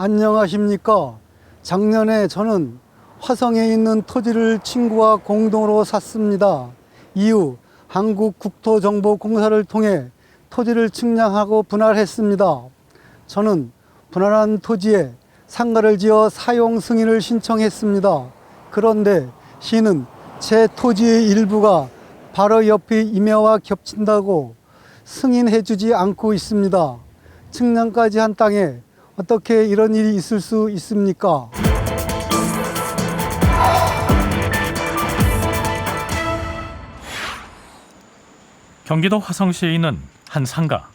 안녕하십니까. 작년에 저는 화성에 있는 토지를 친구와 공동으로 샀습니다. 이후 한국국토정보공사를 통해 토지를 측량하고 분할했습니다. 저는 분할한 토지에 상가를 지어 사용 승인을 신청했습니다. 그런데 시는 제 토지의 일부가 바로 옆의 임야와 겹친다고 승인해주지 않고 있습니다. 측량까지 한 땅에 어떻게 이런 일이 있을 수 있습니까? 경기도 화성시에 있는 한 상가.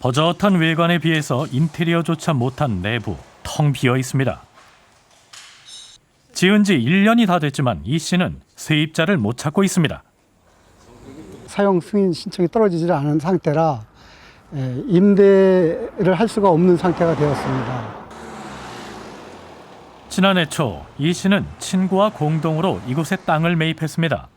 버젓한 외관에 비해서 인테리어조차 못한 내부 텅 비어 있습니다. 지은 지 1년이 다 됐지만 이 씨는 세입자를 못 찾고 있습니다. 사용 승인 신청이 떨어지질 않은 상태라 예, 임대를 할 수가 없는 상태가 되었습니다. 지난해 초 이 씨는 친구와 공동으로 이곳에 땅을 매입했습니다.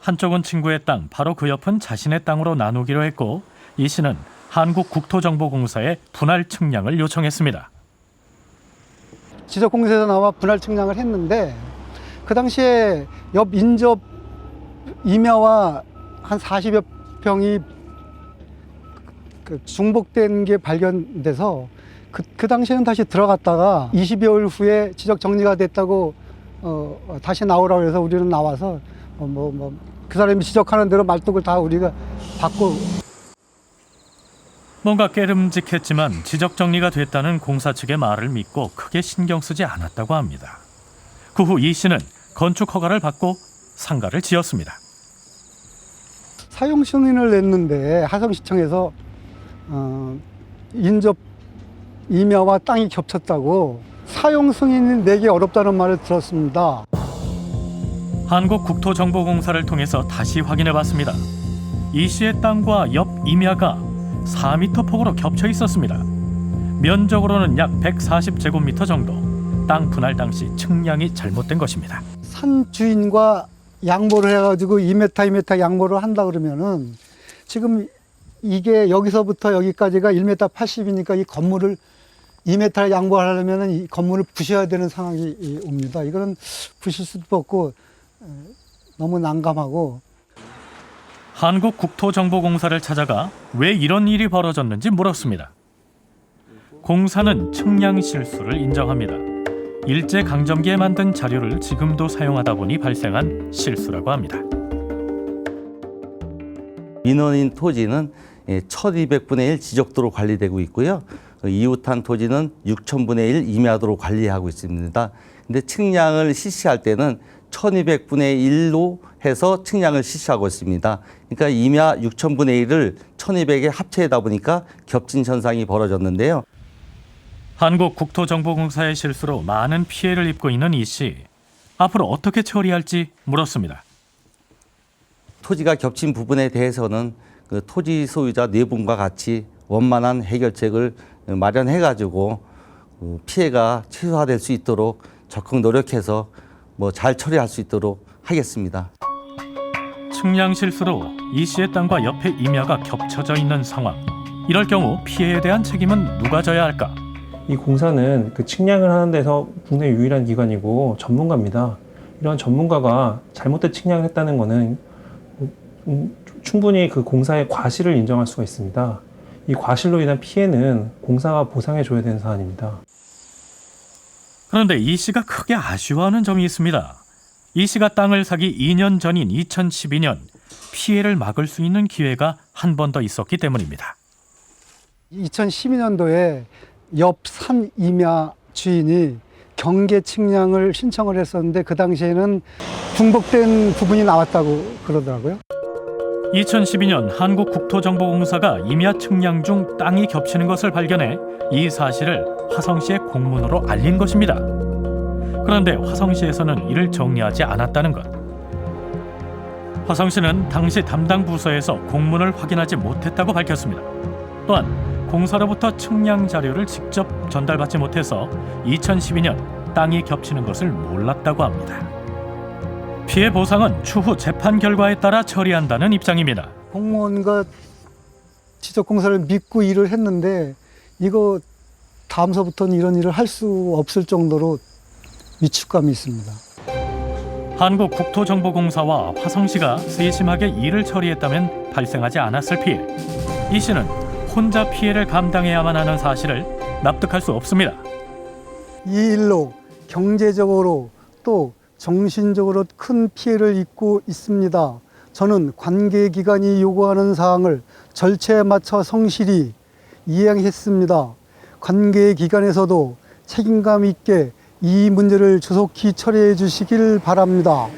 한쪽은 친구의 땅, 바로 그 옆은 자신의 땅으로 나누기로 했고 이 씨는 한국국토정보공사에 분할 측량을 요청했습니다. 지적공사에서 나와 분할 측량을 했는데 그 당시에 옆 인접 임야와 한 40여 평이 그 중복된 게 발견돼서 그, 그 당시에는 다시 들어갔다가 20여일 후에 지적 정리가 됐다고 어, 어, 다시 나오라고 해서 우리는 나와서 어, 뭐, 뭐, 그 사람이 지적하는 대로 말뚝을 다 우리가 받고 뭔가 깨름직했지만 지적 정리가 됐다는 공사 측의 말을 믿고 크게 신경 쓰지 않았다고 합니다. 그 후 이 씨는 건축 허가를 받고 상가를 지었습니다. 사용 승인을 냈는데 하성시청에서 어, 인접 임야와 땅이 겹쳤다고 사용 승인을 내기 어렵다는 말을 들었습니다. 한국국토정보공사를 통해서 다시 확인해 봤습니다. 이 씨의 땅과 옆 임야가 4m 폭으로 겹쳐 있었습니다. 면적으로는 약 140제곱미터 정도. 땅 분할 당시 측량이 잘못된 것입니다. 산 주인과 양보를 해가지고 2m, 2m 양보를 한다 그러면은 지금 이게 여기서부터 여기까지가 1m 80이니까 이 건물을 2m 양보하려면은 이 건물을 부셔야 되는 상황이 이- 옵니다. 이거는 부실 수도 없고 에, 너무 난감하고 한국국토정보공사를 찾아가 왜 이런 일이 벌어졌는지 물었습니다. 공사는 측량 실수를 인정합니다. 일제 강점기에 만든 자료를 지금도 사용하다 보니 발생한 실수라고 합니다. 민원인 토지는 1200분의 1 지적도로 관리되고 있고요. 그 이웃한 토지는 6000분의 1 임야도로 관리하고 있습니다. 근데 측량을 실시할 때는 1200분의 1로 해서 측량을 실시하고 있습니다. 그러니까 임야 6000분의 1을 1200에 합체하다 보니까 겹친 현상이 벌어졌는데요. 한국 국토정보공사의 실수로 많은 피해를 입고 있는 이 씨. 앞으로 어떻게 처리할지 물었습니다. 토지가 겹친 부분에 대해서는 그 토지 소유자 네 분과 같이 원만한 해결책을 마련해 가지고 그 피해가 최소화될 수 있도록 적극 노력해서 뭐 잘 처리할 수 있도록 하겠습니다. 측량 실수로 이 씨의 땅과 옆에 임야가 겹쳐져 있는 상황. 이럴 경우 피해에 대한 책임은 누가 져야 할까? 이 공사는 그 측량을 하는 데서 국내 유일한 기관이고 전문가입니다. 이런 전문가가 잘못된 측량을 했다는 것은 음, 충분히 그 공사의 과실을 인정할 수가 있습니다. 이 과실로 인한 피해는 공사가 보상해 줘야 되는 사안입니다. 그런데 이 씨가 크게 아쉬워하는 점이 있습니다. 이 씨가 땅을 사기 2년 전인 2012년 피해를 막을 수 있는 기회가 한 번 더 있었기 때문입니다. 2012년도에 옆 산 임야 주인이 경계 측량을 신청을 했었는데 그 당시에는 중복된 부분이 나왔다고 그러더라고요. 2012년 한국국토정보공사가 임야 측량 중 땅이 겹치는 것을 발견해 이 사실을 화성시에 공문으로 알린 것입니다. 그런데 화성시에서는 이를 정리하지 않았다는 것. 화성시는 당시 담당 부서에서 공문을 확인하지 못했다고 밝혔습니다. 또한 공사로부터 측량 자료를 직접 전달받지 못해서 2012년 땅이 겹치는 것을 몰랐다고 합니다. 피해 보상은 추후 재판 결과에 따라 처리한다는 입장입니다. 공무원과 지적공사를 믿고 일을 했는데 이거 다음서부터는 이런 일을 할 수 없을 정도로 위축감이 있습니다. 한국국토정보공사와 화성시가 세심하게 일을 처리했다면 발생하지 않았을 피해. 이 씨는 혼자 피해를 감당해야만 하는 사실을 납득할 수 없습니다. 이 일로 경제적으로 또 정신적으로 큰 피해를 입고 있습니다. 저는 관계기관이 요구하는 사항을 절차에 맞춰 성실히 이행했습니다. 관계기관에서도 책임감 있게 이 문제를 조속히 처리해 주시길 바랍니다.